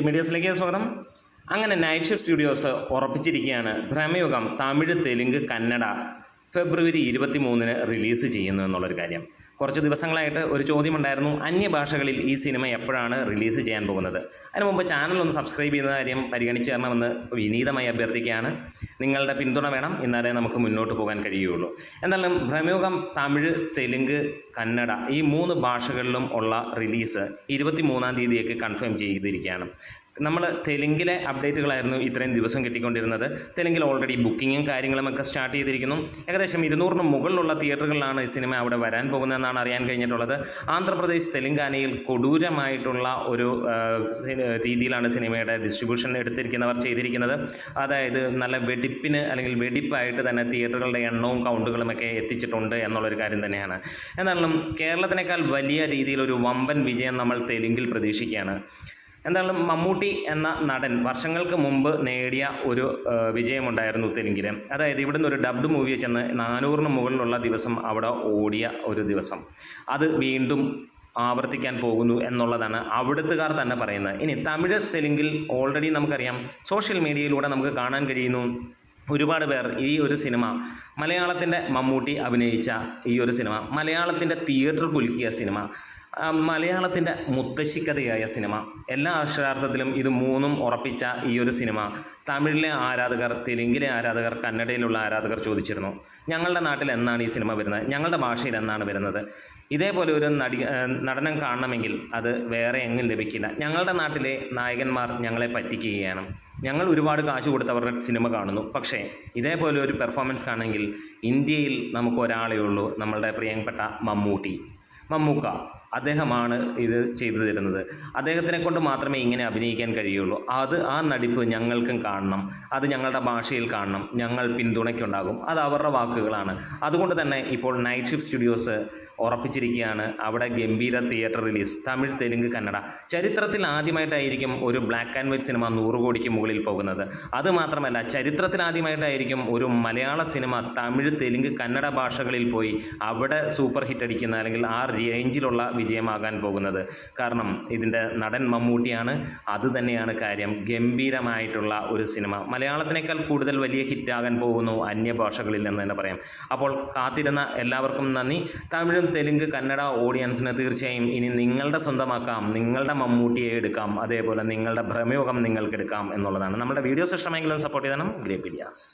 മീഡിയസിലേക്ക് സ്വാഗതം. അങ്ങനെ night shift studios ഉറപ്പിച്ചിരിക്കുകയാണ്. ഭ്രമയുഗം തമിഴ് തെലുങ്ക് കന്നഡ ഫെബ്രുവരി ഇരുപത്തി മൂന്നിന് റിലീസ് ചെയ്യുന്നു എന്നുള്ളൊരു കാര്യം. കുറച്ച് ദിവസങ്ങളായിട്ട് ഒരു ചോദ്യമുണ്ടായിരുന്നു. അന്യഭാഷകളിൽ ഈ സിനിമ എപ്പോഴാണ് റിലീസ് ചെയ്യാൻ പോകുന്നത്? അതിന് മുമ്പ് ചാനൽ ഒന്ന് സബ്സ്ക്രൈബ് ചെയ്യുന്ന കാര്യം പരിഗണിച്ച് തരണമെന്ന് വിനീതമായി അഭ്യർത്ഥിക്കുകയാണ്. നിങ്ങളുടെ പിന്തുണ വേണം. എന്നാലേ നമുക്ക് മുന്നോട്ട് പോകാൻ കഴിയുകയുള്ളൂ. എന്തായാലും ഭ്രമയുഗം തമിഴ് തെലുങ്ക് കന്നഡ ഈ മൂന്ന് ഭാഷകളിലും ഉള്ള റിലീസ് ഇരുപത്തി മൂന്നാം തീയതിയൊക്കെ കൺഫേം ചെയ്തിരിക്കുകയാണ്. നമ്മൾ തെലുങ്കിലെ അപ്ഡേറ്റുകളായിരുന്നു ഇത്രയും ദിവസം കിട്ടിക്കൊണ്ടിരുന്നത്. തെലുങ്കിൽ ഓൾറെഡി ബുക്കിങ്ങും കാര്യങ്ങളുമൊക്കെ സ്റ്റാർട്ട് ചെയ്തിരിക്കുന്നു. ഏകദേശം ഇരുന്നൂറിന് മുകളിലുള്ള തിയേറ്ററുകളിലാണ് ഈ സിനിമ അവിടെ വരാൻ പോകുന്നതെന്നാണ് അറിയാൻ കഴിഞ്ഞിട്ടുള്ളത്. ആന്ധ്രാപ്രദേശ് തെലുങ്കാനയിൽ കൊടൂരമായിട്ടുള്ള ഒരു രീതിയിലാണ് സിനിമയുടെ ഡിസ്ട്രിബ്യൂഷൻ എടുത്തിരിക്കുന്നവർ ചെയ്തിരിക്കുന്നത്. അതായത് നല്ല വെടിപ്പിന് അല്ലെങ്കിൽ വെടിപ്പായിട്ട് തന്നെ തിയേറ്ററുകളുടെ എണ്ണവും കൗണ്ടുകളും ഒക്കെ എത്തിച്ചിട്ടുണ്ട് എന്നുള്ളൊരു കാര്യം തന്നെയാണ്. എന്നാലും കേരളത്തിനേക്കാൾ വലിയ രീതിയിൽ ഒരു വമ്പൻ വിജയം നമ്മൾ തെലുങ്കിൽ പ്രതീക്ഷിക്കുകയാണ്. എന്തായാലും മമ്മൂട്ടി എന്ന നടൻ വർഷങ്ങൾക്ക് മുമ്പ് നേടിയ ഒരു വിജയമുണ്ടായിരുന്നു തെലുങ്കിൽ അതായത് ഇവിടുന്ന് ഒരു ഡബ്ഡ് മൂവി ചെന്ന് നാനൂറിന് മുകളിലുള്ള ദിവസം അവിടെ ഓടിയ ഒരു ദിവസം. അത് വീണ്ടും ആവർത്തിക്കാൻ പോകുന്നു എന്നുള്ളതാണ് അവിടുത്തുകാർ തന്നെ പറയുന്നത്. ഇനി തമിഴ് തെലുങ്കിൽ ഓൾറെഡി നമുക്കറിയാം. സോഷ്യൽ മീഡിയയിലൂടെ നമുക്ക് കാണാൻ കഴിയുന്നു ഒരുപാട് പേർ ഈ ഒരു സിനിമ. മലയാളത്തിന്റെ മമ്മൂട്ടി അഭിനയിച്ച ഈ ഒരു സിനിമ. മലയാളത്തിന്റെ തിയേറ്റർ കുലുക്കിയ സിനിമ. മലയാളത്തിന്റെ മുത്തശ്ശിക്കഥയായ സിനിമ. എല്ലാ അക്ഷരാർത്ഥത്തിലും ഇത് മൂന്നും ഉറപ്പിച്ച ഈ ഒരു സിനിമ. തമിഴിലെ ആരാധകർ തെലുങ്കിലെ ആരാധകർ കന്നഡയിലുള്ള ആരാധകർ ചോദിച്ചിരുന്നു. ഞങ്ങളുടെ നാട്ടിൽ എന്നാണ് ഈ സിനിമ വരുന്നത്? ഞങ്ങളുടെ ഭാഷയിൽ എന്നാണ് വരുന്നത്? ഇതേപോലെ ഒരു നടി നടനം കാണണമെങ്കിൽ അത് വേറെ എങ്ങും ലഭിക്കില്ല. ഞങ്ങളുടെ നാട്ടിലെ നായകന്മാർ ഞങ്ങളെ പറ്റിക്കുകയാണ്. ഞങ്ങൾ ഒരുപാട് കാശ് കൊടുത്ത് അവരുടെ സിനിമ കാണുന്നു. പക്ഷേ ഇതേപോലെ ഒരു പെർഫോമൻസ് കാണണമെങ്കിൽ ഇന്ത്യയിൽ നമുക്ക് ഒരാളേ ഉള്ളൂ. നമ്മളുടെ പ്രിയപ്പെട്ട മമ്മൂട്ടി. മമ്മൂക്ക അദ്ദേഹമാണ് ഇത് ചെയ്തു തരുന്നത്. അദ്ദേഹത്തിനെ കൊണ്ട് മാത്രമേ ഇങ്ങനെ അഭിനയിക്കാൻ കഴിയുള്ളൂ. അത് ആ നടിപ്പ് ഞങ്ങൾക്കും കാണണം. അത് ഞങ്ങളുടെ ഭാഷയിൽ കാണണം. ഞങ്ങൾ പിന്തുണയ്ക്കുണ്ടാകും. അത് അവരുടെ വാക്കുകളാണ്. അതുകൊണ്ട് തന്നെ ഇപ്പോൾ നൈറ്റ് ഷിഫ്റ്റ് സ്റ്റുഡിയോസ് ഉറപ്പിച്ചിരിക്കുകയാണ്. അവിടെ ഗംഭീര തിയേറ്റർ റിലീസ് തമിഴ് തെലുങ്ക് കന്നഡ. ചരിത്രത്തിൽ ആദ്യമായിട്ടായിരിക്കും ഒരു ബ്ലാക്ക് ആൻഡ് വൈറ്റ് സിനിമ നൂറ് കോടിക്ക് മുകളിൽ പോകുന്നത്. അത് മാത്രമല്ല ചരിത്രത്തിൽ ആദ്യമായിട്ടായിരിക്കും ഒരു മലയാള സിനിമ തമിഴ് തെലുങ്ക് കന്നഡ ഭാഷകളിൽ പോയി അവിടെ സൂപ്പർ ഹിറ്റ് അടിക്കുന്ന അല്ലെങ്കിൽ ആ റേഞ്ചിലുള്ള വിജയമാകാൻ പോകുന്നത്. കാരണം ഇതിന്റെ നടൻ മമ്മൂട്ടിയാണ്. അത് തന്നെയാണ് കാര്യം. ഗംഭീരമായിട്ടുള്ള ഒരു സിനിമ. മലയാളത്തിനേക്കാൾ കൂടുതൽ വലിയ ഹിറ്റാകാൻ പോകുന്നു അന്യഭാഷകളിൽ എന്ന് തന്നെ പറയാം. അപ്പോൾ കാത്തിരുന്ന എല്ലാവർക്കും നന്ദി. തമിഴും തെലുങ്ക് കന്നഡ ഓഡിയൻസിന് തീർച്ചയായും ഇനി നിങ്ങളുടെ സ്വന്തമാക്കാം. നിങ്ങളുടെ മമ്മൂട്ടിയെ എടുക്കാം. അതേപോലെ നിങ്ങളുടെ ഭ്രമയോഗം നിങ്ങൾക്ക് എടുക്കാം എന്നുള്ളതാണ്. നമ്മുടെ വീഡിയോസ് ഇഷ്ടമെങ്കിലും സപ്പോർട്ട് ചെയ്യണം ഗ്രേപ്പ് വീഡിയോസ്